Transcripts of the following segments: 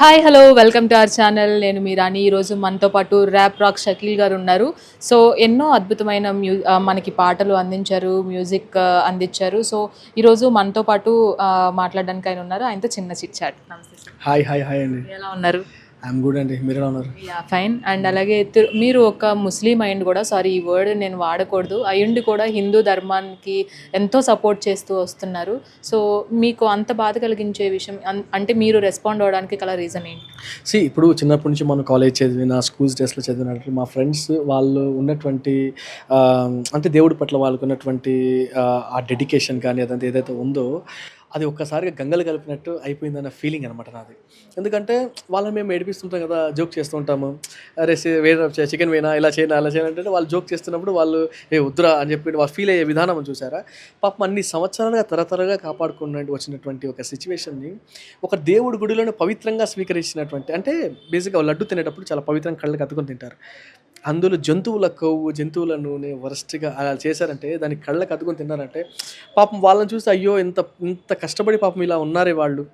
Hi hello welcome to our channel నేను మీ రాణి. ఈరోజు మనతో పాటు ర్యాప్ రాక్ షకీల్ గారు ఉన్నారు. సో ఎన్నో అద్భుతమైన మ్యూ మనకి పాటలు అందించారు మ్యూజిక్ అందించారు. సో ఈరోజు మనతో పాటు మాట్లాడడానికి ఆయన ఉన్నారు. ఆయనతో చిన్న chit chat. Hi hi hi అండి. ఎలా ఉన్నారు? ఐఎమ్ గుడ్ అండి. మీరు ఎలా ఉన్నారు? Yeah fine. అండ్ అలాగే మీరు ఒక ముస్లిం అయ్యండి కూడా సారీ ఈ వర్డ్ నేను వాడకూడదు. అయ్యుండి కూడా హిందూ ధర్మానికి ఎంతో సపోర్ట్ చేస్తూ వస్తున్నారు. సో మీకు అంత బాధ కలిగించే విషయం అంటే మీరు రెస్పాండ్ అవ్వడానికి గల రీజన్ ఏంటి? సి ఇప్పుడు చిన్నప్పటి నుంచి మనం కాలేజ్ చదివిన స్కూల్స్ డేస్లో చదివినట్లు మా ఫ్రెండ్స్ వాళ్ళు ఉన్నటువంటి అంటే దేవుడి పట్ల వాళ్ళకు ఉన్నటువంటి ఆ, ఆ డెడికేషన్ కానీ అదంతా ఏదైతే ఉందో అది ఒక్కసారిగా గంగలు కలిపినట్టు అయిపోయిందన్న ఫీలింగ్ అనమాట నాది. ఎందుకంటే వాళ్ళని మేము ఏడిపిస్తుంటాం కదా జోక్ చేస్తూ ఉంటాము. అరే వేరే చికెన్ వేనా ఇలా చేయనా అలా చేయనా అంటే వాళ్ళు జోక్ చేస్తున్నప్పుడు వాళ్ళు ఏ వద్దురా అని చెప్పి వాళ్ళు ఫీల్ అయ్యే విధానం చూసారా? పాపం అన్ని సంవత్సరాలుగా తరతరగా కాపాడుకున్నట్టు వచ్చినటువంటి ఒక సిచ్యువేషన్ని ఒక దేవుడి గుడిలోనే పవిత్రంగా స్వీకరించినటువంటి అంటే బేసిక్గా లడ్డు తినేటప్పుడు చాలా పవిత్రంగా కళ్ళకి అతుకొని తింటారు. అందులో జంతువుల కొవ్వు జంతువుల నూనె వరస్ట్గా అలా చేశారంటే దాన్ని కళ్ళకు అద్దుకొని తిన్నారంటే పాపం వాళ్ళని చూసి అయ్యో ఇంత ఇంత కష్టపడి పాపం ఇలా ఉన్నారే వాళ్ళు.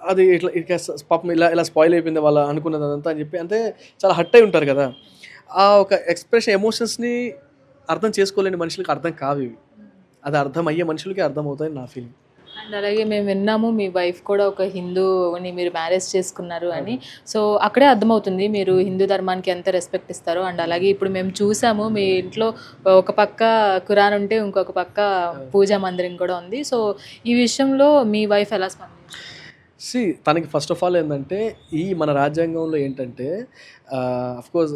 అది ఇట్లా ఇక పాపం ఇలా ఇలా స్పాయిల్ అయిపోయింది వాళ్ళ అనుకున్నది అదంతా అని చెప్పి అంటే చాలా హట్ అయి ఉంటారు కదా. ఆ ఒక ఎక్స్ప్రెషన్ ఎమోషన్స్ని అర్థం చేసుకోలేని మనుషులకి అర్థం కావు ఇవి. అది అర్థం అయ్యే మనుషులకి అర్థం అవుతాయి నా ఫీలింగ్ అండ్ అలాగే మేము విన్నాము మీ వైఫ్ కూడా ఒక హిందూని మీరు మ్యారేజ్ చేసుకున్నారు అని. సో అక్కడే అర్థమవుతుంది మీరు హిందూ ధర్మానికి ఎంత రెస్పెక్ట్ ఇస్తారో. అండ్ అలాగే ఇప్పుడు మేము చూసాము మీ ఇంట్లో ఒక పక్క ఖురాన్ ఉంటే ఇంకొక పక్క పూజా మందిరం కూడా ఉంది. సో ఈ విషయంలో మీ వైఫ్ ఎలా స్పందించారు? సి తనకి ఫస్ట్ ఆఫ్ ఆల్ ఏంటంటే ఈ మన రాజ్యాంగంలో ఏంటంటే కోర్స్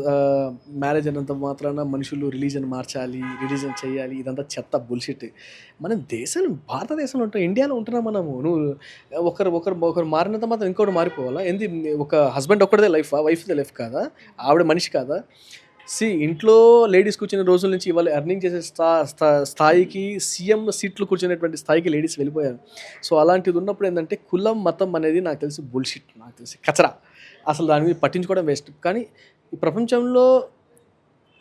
మ్యారేజ్ అయినంత మాత్రాన మనుషులు రిలీజన్ మార్చాలి రిలీజన్ చేయాలి ఇదంతా చెత్త బుల్షిట్ మనం దేశం భారతదేశంలో ఉంటాం ఇండియాలో ఉంటున్నాం మనము. నువ్వు ఒకరు ఒకరు ఒకరు మారినంత మాత్రం ఇంకోటి మారిపోవాలా? ఏంది ఒక హస్బెండ్ ఒక్కడిదే లైఫ్ వైఫ్దే లైఫ్ కాదా? ఆవిడ మనిషి కాదా? సి ఇంట్లో లేడీస్ కూర్చున్న రోజుల నుంచి ఇవాళ ఎర్నింగ్ చేసే స్థా స్థా- స్థాయికి సీఎం సీట్లు కూర్చునేటువంటి స్థాయికి లేడీస్ వెళ్ళిపోయారు. సో అలాంటిది ఉన్నప్పుడు ఏంటంటే కులం మతం అనేది నాకు తెలిసి బుల్షిట్ నాకు తెలిసి కచరా. అసలు దాని మీద పట్టించుకోవడం వేస్ట్ కానీ ఈ ప్రపంచంలో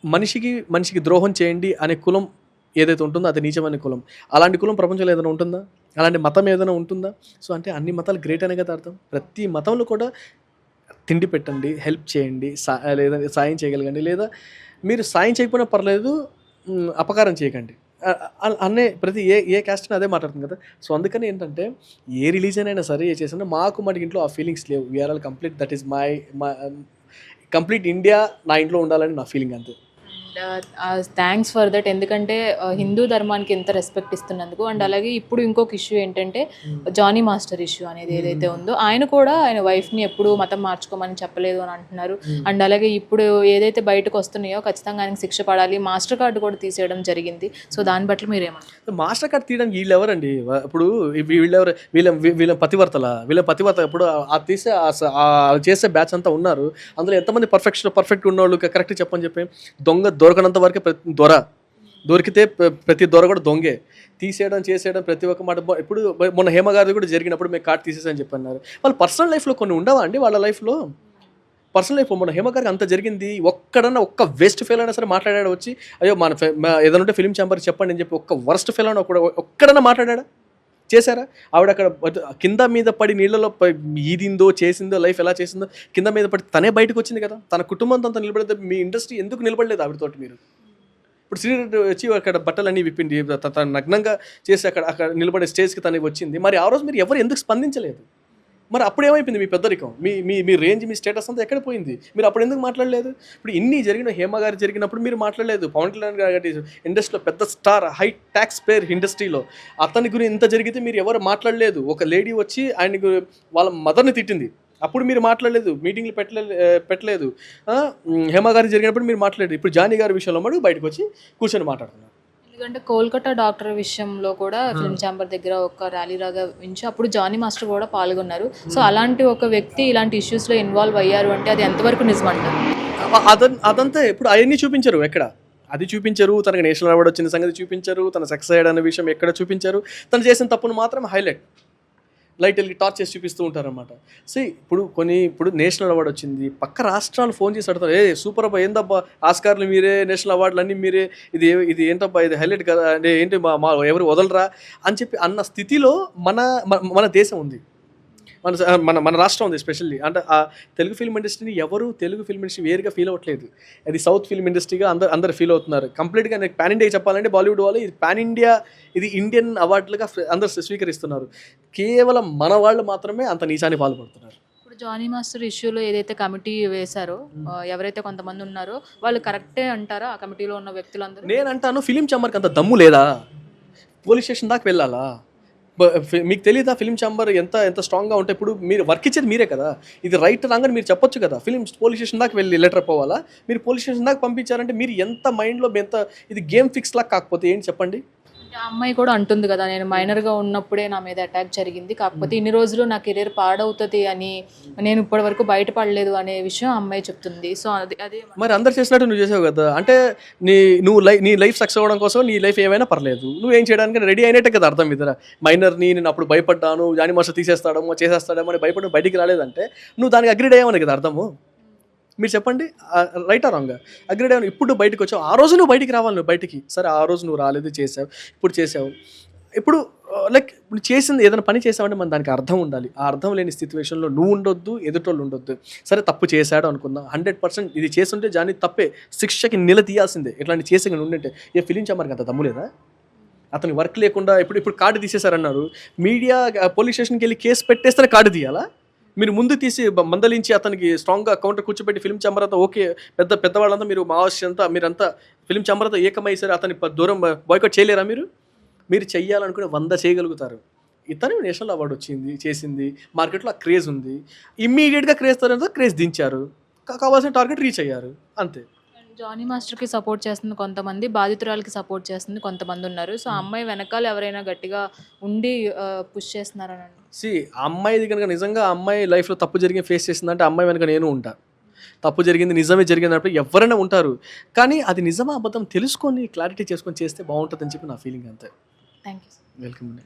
మనిషికి మనిషికి ద్రోహం చేయండి అనే కులం ఏదైతే ఉంటుందో అది నీచమైన కులం. అలాంటి కులం ప్రపంచంలో ఏదైనా ఉంటుందా? అలాంటి మతం ఏదైనా ఉంటుందా? సో అంటే అన్ని మతాలు గ్రేట్ అనే కదా అర్థం. ప్రతి మతంలో కూడా తిండి పెట్టండి హెల్ప్ చేయండి సా లేదా సాయం చేయగలగండి లేదా మీరు సాయం చేయకపోయినా పర్లేదు అపకారం చేయకండి. అన్నే ప్రతి ఏ ఏ క్యాస్ట్ అదే మాట్లాడుతుంది కదా. సో అందుకని ఏంటంటే ఏ రిలీజన్ అయినా సరే ఏ చేసినా మాకు మనకి ఇంట్లో ఆ ఫీలింగ్స్ లేవు. We're all complete that is my my complete India నా ఇంట్లో ఉండాలని నా ఫీలింగ్ అంతే. థ్యాంక్స్ ఫర్ దట్ ఎందుకంటే హిందూ ధర్మానికి ఎంత రెస్పెక్ట్ ఇస్తున్నందుకు. అండ్ అలాగే ఇప్పుడు ఇంకొక ఇష్యూ ఏంటంటే జానీ మాస్టర్ ఇష్యూ అనేది ఏదైతే ఉందో ఆయన కూడా ఆయన వైఫ్ని ఎప్పుడు మతం మార్చుకోమని చెప్పలేదు అని అంటున్నారు. అండ్ అలాగే ఇప్పుడు ఏదైతే బయటకు వస్తున్నాయో ఖచ్చితంగా ఆయనకి శిక్ష పడాలి. మాస్టర్ కార్డు కూడా తీసేయడం జరిగింది. సో దాన్ని బట్టి మీరు ఏమంటారు మాస్టర్ కార్డ్ తీయడానికి వీళ్ళు ఎవరండి ఇప్పుడు వీళ్ళెవరు వీళ్ళ వీళ్ళ పతివర్తల? వీళ్ళ పతివర్త ఇప్పుడు ఆ తీసే చేసే బ్యాచ్ అంతా ఉన్నారు. అందులో ఎంతమంది పర్ఫెక్షన్ పర్ఫెక్ట్ ఉన్నవాళ్ళు కరెక్ట్ చెప్పని చెప్పి దొంగ దొరకనంత వరకు ప్రతి దొర దొరికితే ప్రతి దొర కూడా దొంగే. తీసేయడం చేసేయడం ప్రతి ఒక్క మాట ఇప్పుడు మొన్న హేమ గారిది కూడా జరిగినప్పుడు మేము కార్డ్ చెప్పి చెప్పన్నారు. వాళ్ళ పర్సనల్ లైఫ్లో కొన్ని ఉండవా అండి వాళ్ళ లైఫ్లో? పర్సనల్ లైఫ్ మన హేమ గారికి అంత జరిగింది ఒక్కడన్నా ఒక్క వేస్ట్ ఫెయిల్ అయినా సరే మాట్లాడాడు వచ్చి అయ్యో మన ఏదైనా ఉంటే ఫిలిం ఛాంబర్ చెప్పండి అని చెప్పి ఒక్క వర్స్ట్ ఫెయిల్ అయినా ఒక్కడన్నా మాట్లాడా చేశారా? ఆవిడ అక్కడ కింద మీద పడి నీళ్ళలో ఈదిందో చేసిందో లైఫ్ ఎలా చేసిందో కింద మీద పడి తనే బయటకు వచ్చింది కదా? తన కుటుంబంతో అంతా నిలబడితే మీ ఇండస్ట్రీ ఎందుకు నిలబడలేదు ఆవిడతోటి మీరు? ఇప్పుడు శ్రీరెడ్డి వచ్చి అక్కడ బట్టలన్నీ విప్పింది తన తను నగ్నంగా చేసి అక్కడ అక్కడ నిలబడే స్టేజ్కి తనకి వచ్చింది. మరి ఆ రోజు మీరు ఎవరు ఎందుకు స్పందించలేదు? మరి అప్పుడు ఏమైపోయింది మీ పెద్దరికం? మీ మీ మీ రేంజ్ మీ స్టేటస్ అంతా ఎక్కడ పోయింది? మీరు అప్పుడు ఎందుకు మాట్లాడలేదు? ఇప్పుడు ఇన్ని జరిగిన హేమ గారు జరిగినప్పుడు మీరు మాట్లాడలేదు. పవన్ కళ్యాణ్ గారి ఇండస్ట్రీలో పెద్ద స్టార్ హై ట్యాక్స్ పేర్ ఇండస్ట్రీలో. అతని గురించి ఇంత జరిగితే మీరు ఎవరు మాట్లాడలేదు. ఒక లేడీ వచ్చి ఆయన వాళ్ళ మదర్ని తిట్టింది. అప్పుడు మీరు మాట్లాడలేదు. మీటింగ్లు పెట్టలే పెట్టలేదు. హేమ గారు జరిగినప్పుడు మీరు మాట్లాడలేదు. ఇప్పుడు జానీ గారి విషయంలో మటుకు బయటకు వచ్చి కూర్చొని మాట్లాడుతున్నారు. ఎందుకంటే కోల్కతా డాక్టర్ విషయంలో కూడా ఫిల్మ్ ఛాంబర్ దగ్గర ఒక ర్యాలీ లాగా వించి అప్పుడు జానీ మాస్టర్ కూడా పాల్గొన్నారు. సో అలాంటి ఒక వ్యక్తి ఇలాంటి ఇష్యూస్లో ఇన్వాల్వ్ అయ్యారు అంటే అది ఎంతవరకు నిజమంటారు అదంతా ఇప్పుడు అవన్నీ చూపించరు ఎక్కడ? అది చూపించరు తనకి నేషనల్ అవార్డు వచ్చిన సంగతి చూపించరు తన సక్సెస్ అయ్యాడు అనే విషయం ఎక్కడ చూపించరు? తను చేసిన తప్పును మాత్రం హైలైట్ లైట్ వెళ్ళి టార్చ్ చేసి చూపిస్తూ ఉంటారనమాట సో ఇప్పుడు కొన్ని ఇప్పుడు నేషనల్ అవార్డు వచ్చింది. పక్క రాష్ట్రాలు ఫోన్ చేసి అడతారు ఏ సూపర్ అబ్బా ఏందబ్బా ఆస్కార్లు మీరే నేషనల్ అవార్డులు అన్నీ మీరే. ఇది ఇది ఏంటబ్బా ఇది హైలైట్ కదా అంటే ఏంటి మా మా ఎవరు వదలరా అని చెప్పి అన్న స్థితిలో మన మన దేశం ఉంది. మన మన మన రాష్ట్రం ఉంది ఎస్పెషల్లీ అంటే ఆ తెలుగు ఫిల్మ్ ఇండస్ట్రీని ఎవరు తెలుగు ఫిల్మ్ ఇండస్ట్రీ వేరుగా ఫీల్ అవ్వట్లేదు. అది సౌత్ ఫిల్మ్ ఇండస్ట్రీగా అందరు అందరు ఫీల్ అవుతున్నారు. కంప్లీట్గా నాకు పాన్ ఇండియా చెప్పాలంటే బాలీవుడ్ వాళ్ళు ఇది పాన్ ఇండియా ఇది ఇండియన్ అవార్డులుగా అందరు స్వీకరిస్తున్నారు. కేవలం మన వాళ్ళు మాత్రమే అంత నీచాన్ని పాల్పడుతున్నారు. ఇప్పుడు జానీ మాస్టర్ ఇష్యూలో ఏదైతే కమిటీ వేశారో ఆ, ఎవరైతే కొంతమంది ఉన్నారో వాళ్ళు కరెక్టే అంటారా? ఆ కమిటీలో ఉన్న వ్యక్తులందరూ? నేను అంటాను ఫిలిం ఛాంబర్కి అంత దమ్ము లేదా? పోలీస్ స్టేషన్ దాకా వెళ్ళాలా? మీకు తెలియదా ఫిలిం ఛాంబర్ ఎంత ఎంత స్ట్రాంగ్గా ఉంటే? ఇప్పుడు మీరు వర్క్ ఇచ్చేది మీరే కదా. ఇది రైట్ రాంగ్ అని మీరు చెప్పొచ్చు కదా. ఫిలిం పోలీస్ స్టేషన్ దాకా వెళ్ళి లెటర్ పోవాలా? మీరు పోలీస్ స్టేషన్ దాకా పంపించారంటే మీరు ఎంత మైండ్లో ఎంత ఇది గేమ్ ఫిక్స్ లాగా కాకపోతే ఏంటి చెప్పండి? ఆ అమ్మాయి కూడా అంటుంది కదా నేను మైనర్గా ఉన్నప్పుడే నా మీద అటాక్ జరిగింది. కాకపోతే ఇన్ని రోజులు నా కెరీర్ పాడవుతుంది అని నేను ఇప్పటి వరకు బయటపడలేదు అనే విషయం అమ్మాయి చెప్తుంది. సో అది అదే మరి అందరు చేసినట్టు నువ్వు చేసావు కదా? అంటే నీ నువ్వు లైఫ్ నీ లైఫ్ సక్సెస్ అవ్వడం కోసం నీ లైఫ్ ఏమైనా పర్లేదు. నువ్వు ఏం చేయడానికి రెడీ అయినట్టే కదా అర్థం ఇద్దర మైనర్ని నేను అప్పుడు భయపడ్డాను జాని మాస్టర్ తీసేస్తాడమో చేసేస్తాడేమో అని భయపడి బయటికి రాలేదంటే నువ్వు దానికి అగ్రీడ్ అయ్యావని కదా అర్థము? మీరు చెప్పండి రైట్ ఆ రాంగ్ అగ్రీడ్ అయ్యాను ఇప్పుడు బయటకు వచ్చావు ఆ రోజు నువ్వు బయటికి రావాలి నువ్వు బయటికి. సరే ఆ రోజు నువ్వు రాలేదు చేసావు ఇప్పుడు చేసావు. ఇప్పుడు లైక్ ఇప్పుడు చేసింది ఏదైనా పని చేసావంటే మన దానికి అర్థం ఉండాలి. ఆ అర్థం లేని సిచ్యువేషన్లో నువ్వు ఉండొద్దు ఎదుటోళ్ళు ఉండొద్దు. సరే తప్పు చేశాడు అనుకుందాం. హండ్రెడ్ పర్సెంట్ ఇది చేస్తుంటే జాని తప్పే. శిక్షకి నిలదీయాల్సిందే ఇట్లాంటి చేసి ఉండింటే ఏ ఫిలిం చాంబర్కి అంత దమ్ము లేదా? అతని వర్క్ లేకుండా ఇప్పుడు ఇప్పుడు కార్డు తీసేశారన్నారు. మీడియా పోలీస్ స్టేషన్కి వెళ్ళి కేసు పెట్టేస్తే కార్డు తీయాలా? మీరు ముందు తీసి మందలించి అతనికి స్ట్రాంగ్గా కౌంటర్ కూర్చోబెట్టి ఫిలిం చాంబర్ అంతా ఓకే పెద్ద పెద్దవాళ్ళంతా మీరు మావోస్ట్ అంతా మీరంతా ఫిలిం చాంబర్ అంతా ఏకమై సరే అతని దూరం బాయ్కౌట్ చేయలేరా మీరు? మీరు చెయ్యాలనుకునే వంద చేయగలుగుతారు. ఇతను నేషనల్ అవార్డు వచ్చింది చేసింది మార్కెట్లో ఆ క్రేజ్ ఉంది. ఇమ్మీడియట్గా క్రేజ్ తర్వాత క్రేజ్ దించారు. కా- కావాల్సిన టార్గెట్ రీచ్ అయ్యారు. అంతే. జానీ మాస్టర్కి సపోర్ట్ చేస్తుంది కొంతమంది బాధితురాలకి సపోర్ట్ చేస్తుంది కొంతమంది ఉన్నారు. సో ఆ అమ్మాయి వెనకాల ఎవరైనా గట్టిగా ఉండి పుష్ చేస్తున్నారని సి అమ్మాయిది కనుక నిజంగా అమ్మాయి లైఫ్లో తప్పు జరిగి ఫేస్ చేసిందంటే అమ్మాయి వెనక నేను ఉంటా. తప్పు జరిగింది నిజమే జరిగింది అన్నప్పుడు ఎవరైనా ఉంటారు. కానీ అది నిజమా అబద్ధం తెలుసుకొని క్లారిటీ చేసుకొని చేస్తే బాగుంటుందని చెప్పి నా ఫీలింగ్ అంతే. థ్యాంక్ యూ వెల్కమ్ అండి.